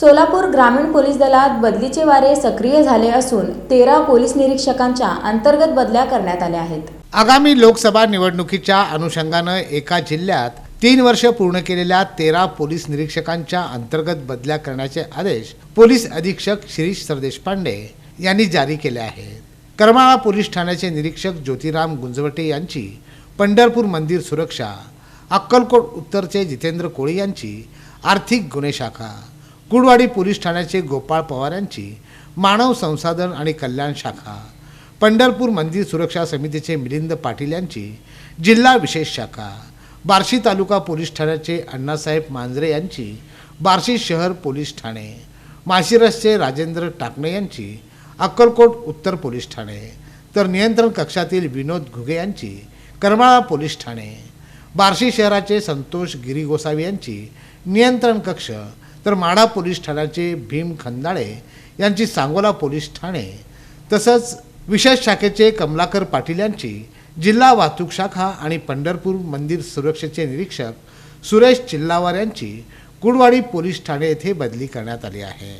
सोलापूर ग्रामीण पोलीस दलात बदलीचे वारे सक्रिय झाले असून तेरा पोलीस निरीक्षकांच्या अंतर्गत बदल्या करण्यात आल्या आहेत. आगामी लोकसभा निवडणुकीच्या अनुषंगानं एका जिल्ह्यात तीन वर्ष पूर्ण केलेल्या तेरा पोलीस निरीक्षकांच्या अंतर्गत बदल्या करण्याचे आदेश पोलीस अधीक्षक शिरीष सरदेश पांडे यांनी जारी केले आहेत. करमाळा पोलीस ठाण्याचे निरीक्षक ज्योतिराम गुंजवटे यांची पंढरपूर मंदिर सुरक्षा अक्कलकोट उत्तरचे जितेंद्र कोळी यांची आर्थिक गुन्हे शाखा गुडवाडी पोलीस ठाण्याचे गोपाळ पवार यांची मानव संसाधन आणि कल्याण शाखा पंढरपूर मंदिर सुरक्षा समितीचे मिलिंद पाटील यांची जिल्हा विशेष शाखा बार्शी तालुका पोलीस ठाण्याचे अण्णासाहेब मांजरे यांची बार्शी शहर पोलीस ठाणे माशिरसचे राजेंद्र टाकणे यांची अक्कलकोट उत्तर पोलीस ठाणे तर नियंत्रण कक्षातील विनोद घुगे यांची करमाळा पोलीस ठाणे बार्शी शहराचे संतोष गिरी गोसावी यांची नियंत्रण कक्ष तर माढा पोलीस ठाण्याचे भीम खंदाळे यांची सांगोला पोलीस ठाणे तसंच विशेष शाखेचे कमलाकर पाटील यांची जिल्हा वाहतूक शाखा आणि पंढरपूर मंदिर सुरक्षेचे निरीक्षक सुरेश चिल्लावार यांची कुडवाडी पोलीस ठाणे येथे बदली करण्यात आली आहे.